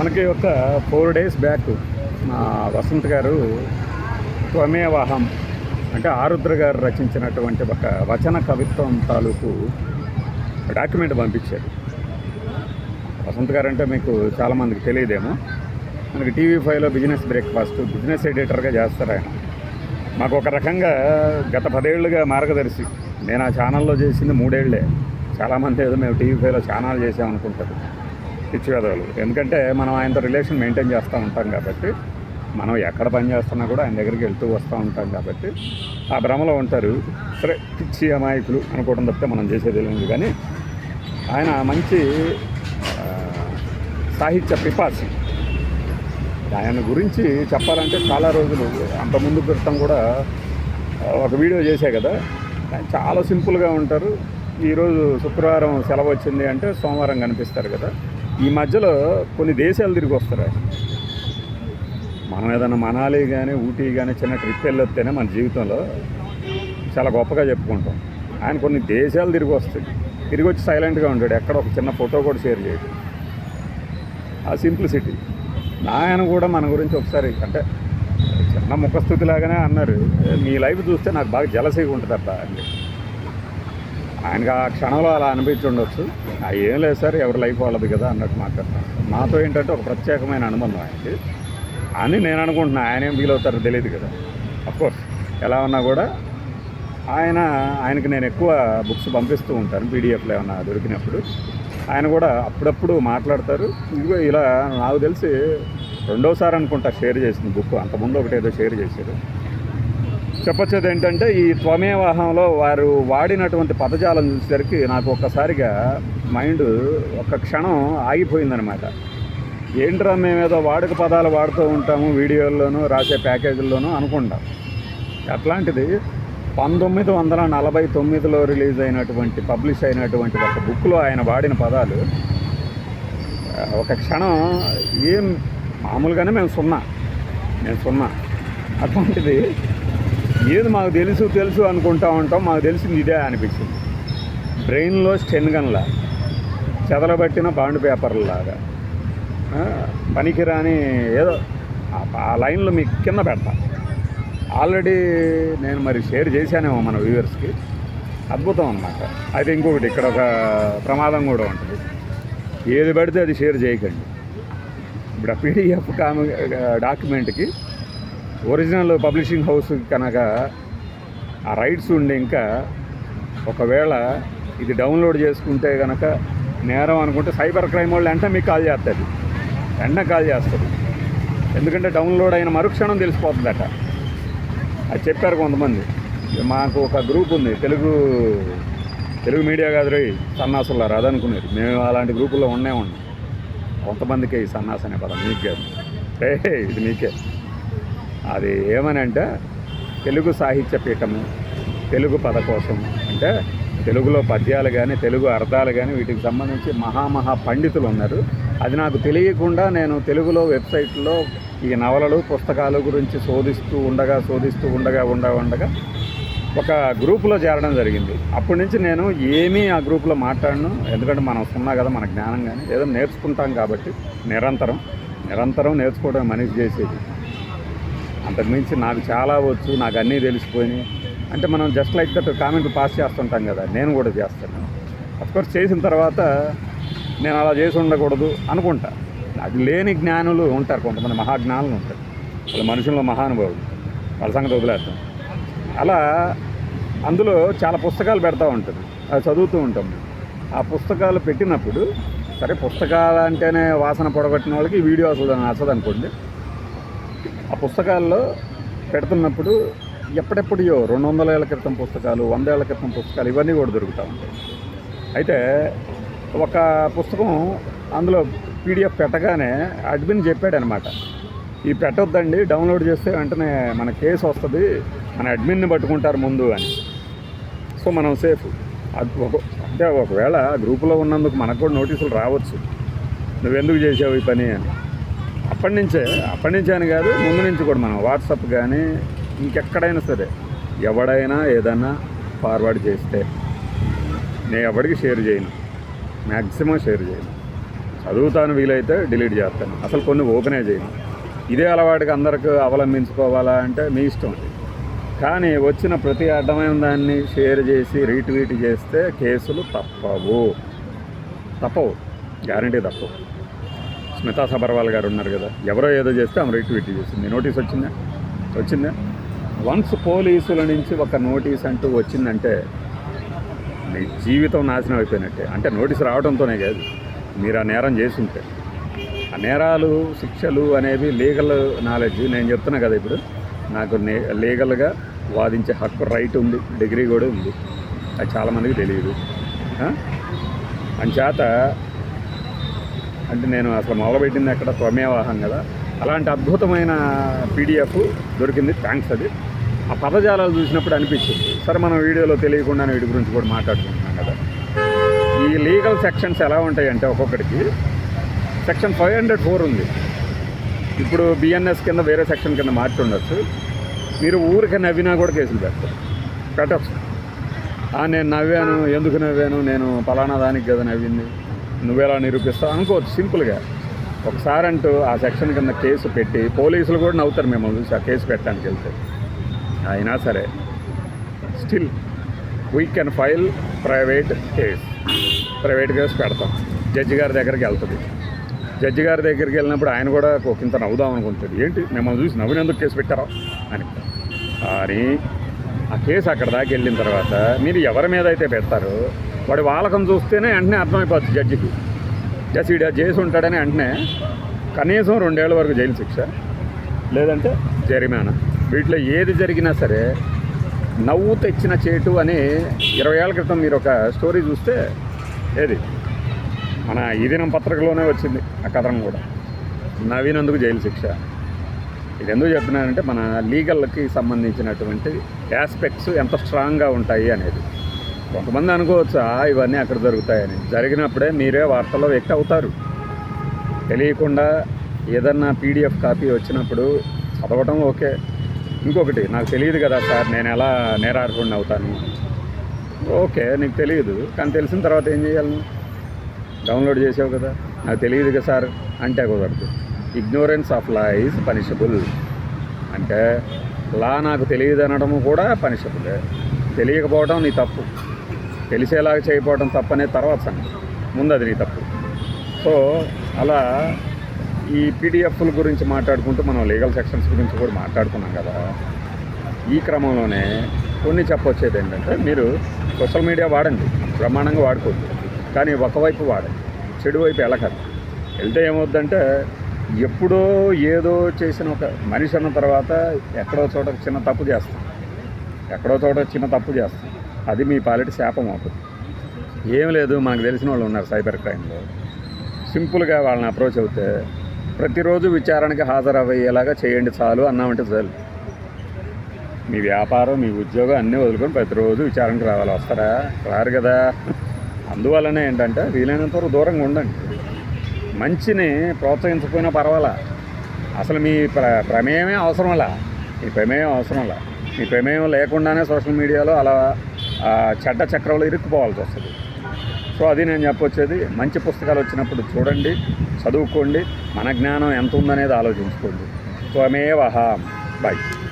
మనకి ఒక four days back మా వసంత్ గారు త్వమేవాహం అంటే ఆరుద్ర గారు రచించినటువంటి ఒక వచన కవిత్వం తాలూకు డాక్యుమెంట్ పంపించారు. వసంత్ గారు అంటే మీకు చాలామందికి తెలియదేమో. మనకి టీవీ ఫైవ్లో బిజినెస్ బ్రేక్ఫాస్ట్ బిజినెస్ ఎడిటర్గా చేస్తారు ఆయన. మాకు ఒక రకంగా గత పదేళ్ళుగా మార్గదర్శి. నేను ఆ ఛానల్లో చేసింది మూడేళ్ళే. చాలామంది ఏదో మేము టీవీ ఫైవ్లో ఛానల్ చేసామనుకుంటారు. పిచ్చి ఎందుకంటే మనం ఆయనతో రిలేషన్ మెయింటైన్ చేస్తూ ఉంటాం కాబట్టి మనం ఎక్కడ పని చేస్తున్నా కూడా ఆయన దగ్గరికి వెళ్తూ వస్తూ ఉంటాం కాబట్టి ఆ భ్రమలో ఉంటారు. సరే పిచ్చి అమాయకులు అనుకోవడం తప్పితే మనం చేసేది లేదు. కానీ ఆయన మంచి సాహిత్య పిపాసి. ఆయన గురించి చెప్పాలంటే చాలా రోజులు అంత ముందు క్రితం కూడా ఒక వీడియో చేసే కదా. ఆయన చాలా సింపుల్గా ఉంటారు. ఈరోజు శుక్రవారం సెలవు వచ్చింది అంటే సోమవారం కనిపిస్తారు కదా. ఈ మధ్యలో కొన్ని దేశాలు తిరిగి వస్తారు? మనం ఏదైనా మనాలి కానీ ఊటీ కానీ చిన్న ట్రిప్ వెళ్ళొస్తేనే మన జీవితంలో చాలా గొప్పగా చెప్పుకుంటాం. ఆయన కొన్ని దేశాలు తిరిగి వస్తాయి. తిరిగి వచ్చి సైలెంట్గా ఉంటాడు. ఎక్కడ ఒక చిన్న ఫోటో కూడా షేర్ చేయడు. ఆ సింప్లిసిటీ నాయన కూడా మన గురించి ఒకసారి అంటే చిన్న ముఖస్థుతి లాగానే అన్నారు. మీ లైఫ్ చూస్తే నాకు బాగా జలసీగా ఉంటుంది అబ్బా అని ఆయనకు ఆ క్షణంలో అలా అనిపించుండొచ్చు ఏం లేదు సార్ ఎవరి లైఫ్ వాళ్ళది కదా అన్నట్టు మాట్లాడతాను మాతో ఏంటంటే ఒక ప్రత్యేకమైన అనుబంధం ఆయనకి అని నేను అనుకుంటున్నాను ఆయన ఏం ఫీల్ అవుతారో తెలియదు కదా. అఫ్కోర్స్ ఎలా ఉన్నా కూడా ఆయన ఆయనకి నేను ఎక్కువ బుక్స్ పంపిస్తూ ఉంటాను పీడిఎఫ్లో ఏమన్నా దొరికినప్పుడు. ఆయన కూడా అప్పుడప్పుడు మాట్లాడతారు. ఇదిగో ఇలా నాకు తెలిసి రెండోసారి అనుకుంటా షేర్ చేసింది బుక్ అంతకుముందు ఒకటి ఏదో షేర్ చేశారు. చెప్పొచ్చేది ఏంటంటే ఈ త్వమేవాహంలో వారు వాడినటువంటి పదజాలం చూసేసరికి నాకు ఒక్కసారిగా మైండ్ ఒక్క క్షణం ఆగిపోయిందనమాట ఏంట్రా మేమేదో వాడుక పదాలు వాడుతూ ఉంటాము వీడియోల్లోనూ రాసే ప్యాకేజీల్లోనూ అనుకుంటాం. అట్లాంటిది పంతొమ్మిది వందల నలభై తొమ్మిదిలో రిలీజ్ అయినటువంటి పబ్లిష్ అయినటువంటి ఒక బుక్లో ఆయన వాడిన పదాలు ఒక క్షణం ఏం మామూలుగానే మేము సున్నా నేను సున్నా. అట్లాంటిది ఏది మాకు తెలుసు తెలుసు అనుకుంటా ఉంటాం. మాకు తెలిసింది ఇదే అనిపించింది. బ్రెయిన్లో స్టెన్ గన్లా చెదలబట్టిన బాండ్ పేపర్లాగా. పనికిరాని ఏదో ఆ- లైన్లో మీకు కింద పెడతా. ఆల్రెడీ నేను మరి షేర్ చేశానేమో మన వ్యూవర్స్కి. అద్భుతం అన్నమాట. అయితే ఇంకొకటి ఇక్కడ ఒక ప్రమాదం కూడా ఉంటుంది. ఏది పడితే అది షేర్ చేయకండి. ఇప్పుడు ఆ పీడిఎఫ్ కామ డాక్యుమెంట్కి ఒరిజినల్ పబ్లిషింగ్ హౌస్ కనుక ఆ రైట్స్ ఉండి ఇంకా ఒకవేళ ఇది డౌన్లోడ్ చేసుకుంటే కనుక నేరం అనుకుంటే సైబర్ క్రైమ్ వాళ్ళు వెంటనే మీకు కాల్ చేస్తుంది వెంటనే కాల్ చేస్తారు. ఎందుకంటే డౌన్లోడ్ అయిన మరుక్షణం తెలిసిపోతుందట. అది చెప్పారు కొంతమంది. మాకు ఒక గ్రూప్ ఉంది. తెలుగు తెలుగు మీడియా కాదు రోయ్ సన్నాసులారు అదనుకునేది మేము అలాంటి గ్రూపుల్లో ఉండే ఉన్నాం కొంతమందికే ఈ సన్నాస్ అనే పదం. మీకు కాదు. ఇది మీకే. అది ఏమని అంటే తెలుగు సాహిత్య పీఠము తెలుగు పదకోశం అంటే తెలుగులో పద్యాలు కానీ తెలుగు అర్థాలు కానీ వీటికి సంబంధించి మహామహా పండితులు ఉన్నారు. అది నాకు తెలియకుండా నేను తెలుగులో వెబ్సైట్లో ఈ నవలలు పుస్తకాలు గురించి శోధిస్తూ ఉండగా శోధిస్తూ ఉండగా ఉండ ఉండగా ఒక గ్రూపులో చేరడం జరిగింది. అప్పటి నుంచి నేను ఏమీ ఆ గ్రూపులో మాట్లాడను. ఎందుకంటే మనం సున్నా కదా మన జ్ఞానం కానీ ఏదో నేర్చుకుంటాం కాబట్టి నిరంతరం నిరంతరం నేర్చుకోవడం మనిషి చేసేది. అంతకుమించి నాకు చాలా వచ్చు నాకు అన్నీ తెలిసిపోయినాయి. అంటే మనం just like that comment pass చేస్తుంటాం కదా నేను కూడా చేస్తాను. అఫ్కోర్స్ చేసిన తర్వాత నేను అలా చేసి ఉండకూడదు అనుకుంటా. అది లేని జ్ఞానులు ఉంటారు కొంతమంది మహాజ్ఞానులు ఉంటారు. వాళ్ళ మనుషుల్లో మహానుభావులు. వాళ్ళ సంగతి వదిలేస్తాం అలా అందులో చాలా పుస్తకాలు పెడతా ఉంటారు అది చదువుతూ ఉంటాం. ఆ పుస్తకాలు పెట్టినప్పుడు సరే పుస్తకాలు అంటేనే వాసన పొడగొట్టిన వాళ్ళకి వీడియో అసలు నచ్చదు అనుకోండి ఆ పుస్తకాల్లో పెడుతున్నప్పుడు ఎప్పుడెప్పుడో రెండు వందల ఏళ్ళ క్రితం పుస్తకాలు వంద ఏళ్ళ క్రితం పుస్తకాలు ఇవన్నీ కూడా దొరుకుతూ ఉంటాయి. అయితే ఒక పుస్తకం అందులో పీడిఎఫ్ పెట్టగానే అడ్మిన్ చెప్పాడనమాట ఈ పెట్టొద్దండి డౌన్లోడ్ చేస్తే వెంటనే మన కేసు వస్తుంది మన అడ్మిన్ని పట్టుకుంటారు ముందు అని. సో మనం సేఫ్. అది ఒక అంటే ఒకవేళ గ్రూపులో ఉన్నందుకు మనకు కూడా నోటీసులు రావచ్చు నువ్వెందుకు చేసావు ఈ పని అని. అప్పటి నుంచే అప్పటి నుంచి అని కాదు ముందు నుంచి కూడా మనం వాట్సాప్ కానీ ఇంకెక్కడైనా సరే ఎవడైనా ఏదైనా ఫార్వర్డ్ చేస్తే నేను ఎవరికి షేర్ చేయను. మ్యాక్సిమం షేర్ చేయను. చదువుతాను వీలైతే డిలీట్ చేస్తాను. అసలు కొన్ని ఓపెనే చేయను. ఇదే అలవాటుగా అందరికి అవలంబించుకోవాలా అంటే మీ ఇష్టం కానీ వచ్చిన ప్రతి అడ్డమైన దాన్ని షేర్ చేసి రీట్వీట్ చేస్తే కేసులు తప్పవు. తప్పవు. గ్యారంటీ తప్పవు. స్మితా సబర్వాల్ గారు ఉన్నారు కదా ఎవరో ఏదో చేస్తే ఆమె రీట్వీట్ చేసింది. నోటీస్ వచ్చిందా? వచ్చిందా? వన్స్ పోలీసుల నుంచి ఒక నోటీస్ అంటూ వచ్చిందంటే మీ జీవితం నాశనం అయిపోయినట్టే. అంటే నోటీస్ రావడంతోనే కాదు మీరు ఆ నేరం చేసి ఉంటే ఆ నేరాలు శిక్షలు అనేవి లీగల్ నాలెడ్జ్. నేను చెప్తున్నా కదా ఇప్పుడు నాకు నే లీగల్గా వాదించే హక్కు రైట్ ఉంది డిగ్రీ కూడా ఉంది. అది చాలామందికి తెలియదు. ఆ? అంచేత అంటే నేను అసలు మొదలుపెట్టింది అక్కడ త్వమేవాహం కదా. అలాంటి అద్భుతమైన పీడిఎఫ్ దొరికింది. థ్యాంక్స్ అది. ఆ పదజాలాలు చూసినప్పుడు అనిపించింది. సరే మనం వీడియోలో తెలియకుండానే వీటి గురించి కూడా మాట్లాడుకుంటున్నాం కదా. ఈ లీగల్ సెక్షన్స్ ఎలా ఉంటాయంటే ఒక్కొక్కడికి సెక్షన్ ఫైవ్ హండ్రెడ్ ఫోర్ ఉంది. ఇప్పుడు బిఎన్ఎస్ కింద వేరే సెక్షన్ కింద మార్చుండొచ్చు మీరు ఊరికి నవ్వినా కూడా కేసులు పెడతారు పెట్టచ్చు. నేను నవ్వాను ఎందుకు నవ్వాను? నేను పలానా దానికి కదా నవ్వింది. నువ్వెలా నిరూపిస్తావు? అనుకోవచ్చు సింపుల్గా. ఒకసారి అంటూ ఆ సెక్షన్ కింద కేసు పెట్టి పోలీసులు కూడా నవ్వుతారు మిమ్మల్ని చూసి ఆ కేసు పెట్టడానికి వెళ్తే. అయినా సరే still we can file private case private case పెడతాం. జడ్జి గారి దగ్గరికి వెళ్తుంది. జడ్జి గారి దగ్గరికి వెళ్ళినప్పుడు ఆయన కూడా ఒక ఇంత నవ్వుదాం అనుకుంటుంది ఏంటి? మిమ్మల్ని చూసి నవ్వినందుకు కేసు పెట్టారా? అని. కానీ ఆ కేసు అక్కడ దాకా వెళ్ళిన తర్వాత మీరు ఎవరి మీద అయితే పెడతారో వాడి వాళ్ళకం చూస్తేనే వెంటనే అర్థమైపోతుంది జడ్జికి. జస్ ఈడ చేసి ఉంటాడని వెంటనే కనీసం రెండేళ్ళ వరకు జైలు శిక్ష లేదంటే జరిమానా. వీటిలో ఏది జరిగినా సరే నవ్వు తెచ్చిన చేటు అని ఇరవై ఏళ్ళ క్రితం మీరు ఒక స్టోరీ చూస్తే ఏది? మన ఈ దినం పత్రికలోనే వచ్చింది ఆ కథనం కూడా. నవ్వినందుకు జైలు శిక్ష. ఇది ఎందుకు చెప్తున్నానంటే మన లీగల్కి సంబంధించినటువంటి ఆస్పెక్ట్స్ ఎంత స్ట్రాంగ్గా ఉంటాయి అనేది. కొంతమంది అనుకోవచ్చా ఇవన్నీ అక్కడ జరుగుతాయని. జరిగినప్పుడే మీరే వార్తల్లో వ్యక్తి అవుతారు. తెలియకుండా ఏదన్నా పీడిఎఫ్ కాపీ వచ్చినప్పుడు చదవటం ఓకే. ఇంకొకటి నాకు తెలియదు కదా సార్ నేను ఎలా నేరార్హుడిని అవుతాను? ఓకే నీకు తెలియదు. కానీ తెలిసిన తర్వాత ఏం చేయాలి డౌన్లోడ్ చేసావు కదా. నాకు తెలియదు కదా సార్ అంటే కుదరదు. Ignorance of law is punishable అంటే లా నాకు తెలియదు అనడము కూడా పనిషబులే తెలియకపోవడం నీ తప్పు. తెలిసేలాగా చేయకపోవడం తప్పు అనేది తర్వాత సంగతి. ముందు అది నీ తప్పు. సో అలా ఈ పీడిఎఫ్ల గురించి మాట్లాడుకుంటూ మనం లీగల్ సెక్షన్స్ గురించి కూడా మాట్లాడుకున్నాం కదా. ఈ క్రమంలోనే కొన్ని చెప్పొచ్చేది ఏంటంటే మీరు సోషల్ మీడియా వాడండి. బ్రహ్మాండంగా వాడుకోవద్దు కానీ ఒకవైపు వాడండి. చెడు వైపు వెళ్ళకండి. వెళ్తే ఏమవుద్దంటే ఎప్పుడో ఏదో చేసిన ఒక మనిషి అన్న తర్వాత ఎక్కడో చోట చిన్న తప్పు చేస్తాం. ఎక్కడో చోట చిన్న తప్పు చేస్తాం. అది మీ పాలిటి శాపం అవుతుంది ఏం లేదు మనకు తెలిసిన వాళ్ళు ఉన్నారు సైబర్ క్రైమ్లో. సింపుల్గా వాళ్ళని అప్రోచ్ అవుతే ప్రతిరోజు విచారణకి హాజరయ్యేలాగా చేయండి చాలు అన్నామంటే చాలు. మీ వ్యాపారం మీ ఉద్యోగం అన్నీ వదులుకొని ప్రతిరోజు విచారణకు రావాలి. వస్తారా? రారు కదా. అందువల్లనే ఏంటంటే వీలైనంత వరకు దూరంగా ఉండండి. మంచిని ప్రోత్సహించకపోయినా పర్వాలా. అసలు మీ ప్ర ప్రమేయమే అవసరంలా. మీ ప్రమేయం అవసరంలా. మీ ప్రమేయం లేకుండానే సోషల్ మీడియాలో అలా చెడ్డ చక్రంలో ఇరుక్కుపోవాల్సి వస్తుంది. సో అది నేను చెప్పొచ్చేది. మంచి పుస్తకాలు వచ్చినప్పుడు చూడండి చదువుకోండి. మన జ్ఞానం ఎంత ఉందనేది ఆలోచించుకోండి. త్వమేవహ బాయ్